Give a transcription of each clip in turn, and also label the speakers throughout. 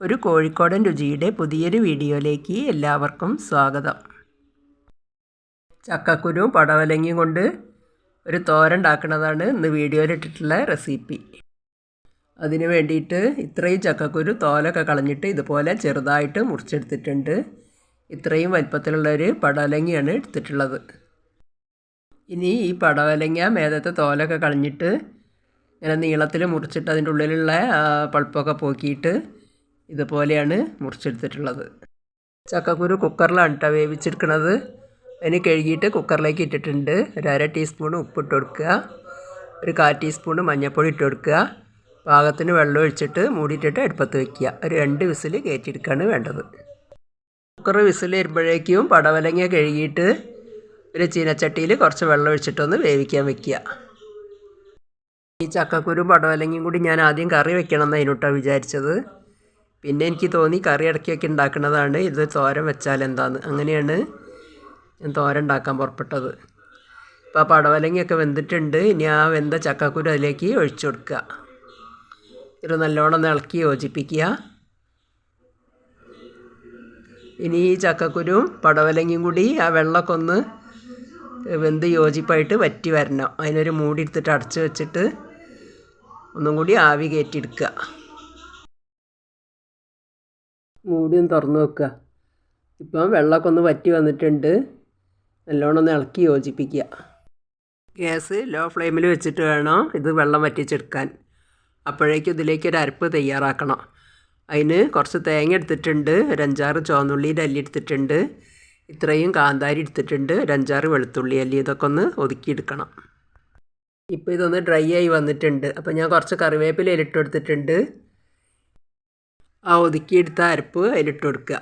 Speaker 1: ഒരു കോഴിക്കോടൻ രുചിയുടെ പുതിയൊരു വീഡിയോയിലേക്ക് എല്ലാവർക്കും സ്വാഗതം. ചക്കക്കുരു പടവലങ്ങയും കൊണ്ട് ഒരു തോരൻ ഉണ്ടാക്കുന്നതാണ് ഇന്ന് വീഡിയോയിൽ ഇട്ടിട്ടുള്ള റെസിപ്പി. അതിന് വേണ്ടിയിട്ട് ഇത്രയും ചക്കക്കുരു തോലൊക്കെ കളഞ്ഞിട്ട് ഇതുപോലെ ചെറുതായിട്ട് മുറിച്ചെടുത്തിട്ടുണ്ട്. ഇത്രയും വലിപ്പത്തിലുള്ള ഒരു പടവലങ്ങയാണ് എടുത്തിട്ടുള്ളത്. ഇനി ഈ പടവലങ്ങ മേധത്തെ തോലൊക്കെ കളഞ്ഞിട്ട് ഇങ്ങനെ നീളത്തിൽ മുറിച്ചിട്ട് അതിന്റെ ഉള്ളിലുള്ള പൾപ്പൊക്കെ പോക്കിയിട്ട് ഇതുപോലെയാണ് മുറിച്ചെടുത്തിട്ടുള്ളത്. ചക്കക്കുരു കുക്കറിലാണ് കേട്ടോ വേവിച്ചെടുക്കുന്നത് അതിന് കഴുകിയിട്ട് കുക്കറിലേക്ക് ഇട്ടിട്ടുണ്ട്. ഒരു അര ടീസ്പൂൺ ഉപ്പിട്ട് കൊടുക്കുക. ഒരു കാൽ ടീസ്പൂൺ മഞ്ഞൾപ്പൊടി ഇട്ട് കൊടുക്കുക. പാകത്തിന് വെള്ളം ഒഴിച്ചിട്ട് മൂടിയിട്ടിട്ട് അടുപ്പത്ത് വയ്ക്കുക ഒരു രണ്ട് വിസിൽ കയറ്റിയെടുക്കുകയാണ് വേണ്ടത്. കുക്കർ വിസിൽ വരുമ്പോഴേക്കും പടവലങ്ങ കഴുകിയിട്ട് ഒരു ചീനച്ചട്ടിയിൽ കുറച്ച് വെള്ളം ഒഴിച്ചിട്ടൊന്ന് വേവിക്കാൻ വെക്കുക. ഈ ചക്കക്കുരും പടവലങ്ങയും കൂടി ഞാൻ ആദ്യം കറി വെക്കണം എന്നതിനോട്ടാണ് വിചാരിച്ചത്. പിന്നെ എനിക്ക് തോന്നി കറി ഇടയ്ക്കൊക്കെ ഉണ്ടാക്കുന്നതാണ്. ഇത് തോരൻ വെച്ചാൽ എന്താന്ന്. അങ്ങനെയാണ് ഞാൻ തോരൻ ഉണ്ടാക്കാൻ പുറപ്പെട്ടത്. ഇപ്പോൾ പടവലങ്ങയൊക്കെ വെന്തിട്ടുണ്ട്. ഇനി ആ വെന്ത ചക്കക്കുരു അതിലേക്ക് ഒഴിച്ചു കൊടുക്കുക. ഇത് നല്ലോണം ഒന്ന് ഇളക്കി യോജിപ്പിക്കുക. ഇനി ഈ ചക്കക്കുരും പടവലങ്ങയും കൂടി ആ വെള്ളമൊക്കെ ഒന്ന് വെന്ത് യോജിപ്പായിട്ട് വറ്റി വരണം. അതിനൊരു മൂടി എടുത്തിട്ട് അടച്ച് വെച്ചിട്ട് ഒന്നും കൂടി ആവി കയറ്റിയെടുക്കുക മൂടിയും തുറന്ന് വെക്കുക. ഇപ്പം വെള്ളമൊക്കെ ഒന്ന് വറ്റി വന്നിട്ടുണ്ട്. നല്ലോണം ഒന്ന് ഇളക്കി യോജിപ്പിക്കുക. ഗ്യാസ് ലോ ഫ്ലെയിമിൽ വെച്ചിട്ട് വേണം ഇത് വെള്ളം വറ്റിച്ചെടുക്കാൻ. അപ്പോഴേക്കും ഇതിലേക്ക് ഒരു അരപ്പ് തയ്യാറാക്കണം. അതിന് കുറച്ച് തേങ്ങ എടുത്തിട്ടുണ്ട്. ഒരു അഞ്ചാറ് ചുവന്നുള്ളിയുടെ അല്ലി എടുത്തിട്ടുണ്ട്. ഇത്രയും കാന്താരി എടുത്തിട്ടുണ്ട്. ഒരു അഞ്ചാറ് വെളുത്തുള്ളി അല്ലി ഇതൊക്കെ ഒന്ന് ഒതുക്കിയെടുക്കണം. ഇപ്പോൾ ഇതൊന്ന് ഡ്രൈ ആയി വന്നിട്ടുണ്ട്. അപ്പോൾ ഞാൻ കുറച്ച് കറിവേപ്പില ഇട്ട് കൊടുത്തിട്ടുണ്ട്. ആ ഒതുക്കിയെടുത്ത അരപ്പ് അതിലിട്ട് കൊടുക്കുക.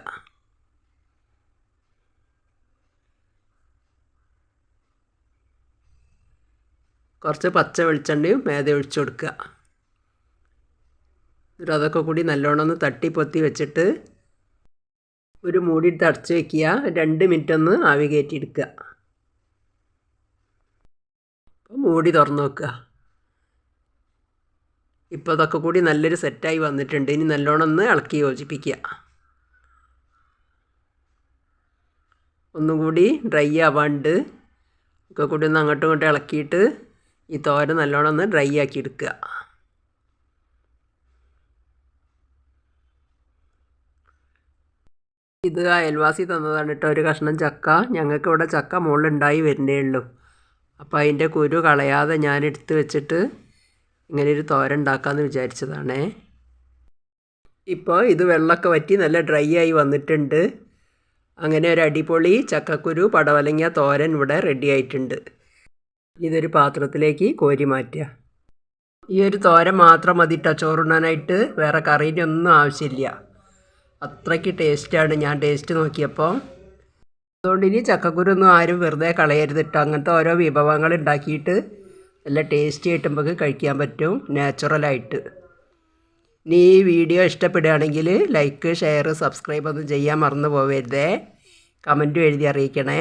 Speaker 1: കുറച്ച് പച്ച വെളിച്ചെണ്ണയും മേത ഒഴിച്ചു കൊടുക്കുക. എന്നിട്ട് അതൊക്കെ കൂടി നല്ലോണം ഒന്ന് തട്ടി പൊത്തി വെച്ചിട്ട് ഒരു മൂടി എടുത്ത് അടച്ചു വയ്ക്കുക രണ്ട് മിനിറ്റ് ഒന്ന് ആവി കയറ്റിയെടുക്കുക മൂടി തുറന്നു വെക്കുക ഇപ്പോൾ അതൊക്കെ കൂടി നല്ലൊരു സെറ്റായി വന്നിട്ടുണ്ട്. ഇനി നല്ലോണം ഒന്ന് ഇളക്കി യോജിപ്പിക്കുക. ഒന്നുകൂടി ഡ്രൈ ആവാണ്ട് ഒക്കെ കൂടി ഒന്ന് അങ്ങോട്ടും ഇങ്ങോട്ടും ഇളക്കിയിട്ട് ഈ തോര നല്ലോണം ഒന്ന് ഡ്രൈ ആക്കി എടുക്കുക. ഇത് അയൽവാസി തന്നതാണ് കേട്ടോ. ഒരു കഷ്ണം ചക്ക. ഞങ്ങൾക്ക് ഇവിടെ ചക്ക മുകളിലുണ്ടായി വരുന്നേ ഉള്ളൂ. അപ്പോൾ അതിന്റെ കുരു കളയാതെ ഞാൻ എടുത്ത് വെച്ചിട്ട് ഇങ്ങനെ ഒരു തോരൻ ഉണ്ടാക്കാമെന്ന് വിചാരിച്ചതാണേ. ഇപ്പോൾ ഇത് വെള്ളമൊക്കെ വറ്റി നല്ല ഡ്രൈ ആയി വന്നിട്ടുണ്ട്. അങ്ങനെ ഒരു അടിപൊളി ചക്കക്കുരു പടവലങ്ങിയ തോരൻ ഇവിടെ റെഡി ആയിട്ടുണ്ട്. ഇതൊരു പാത്രത്തിലേക്ക് കോരി മാറ്റുക. ഈ ഒരു തോരൻ മാത്രം മതി ട്ടോ ചോറുണ്ണാനായിട്ട്. വേറെ കറീന്റെ ഒന്നും ആവശ്യമില്ല. അത്രയ്ക്ക് ടേസ്റ്റാണ് ഞാൻ ടേസ്റ്റ് നോക്കിയപ്പോൾ. അതുകൊണ്ട് ഇനി ചക്കക്കുരു ഒന്നും ആരും വെറുതെ കളയരുത് കേട്ടോ അങ്ങനത്തെ ഓരോ വിഭവങ്ങൾ ഉണ്ടാക്കിയിട്ട് നല്ല ടേസ്റ്റി ആയിട്ട് നമുക്ക് കഴിക്കാൻ പറ്റും നാച്ചുറലായിട്ട് ഇനി ഈ വീഡിയോ ഇഷ്ടപ്പെടുകയാണെങ്കിൽ ലൈക്ക് ഷെയർ സബ്സ്ക്രൈബ് ഒന്നും ചെയ്യാൻ മറന്നു പോകരുതേ കമന്റും എഴുതി അറിയിക്കണേ.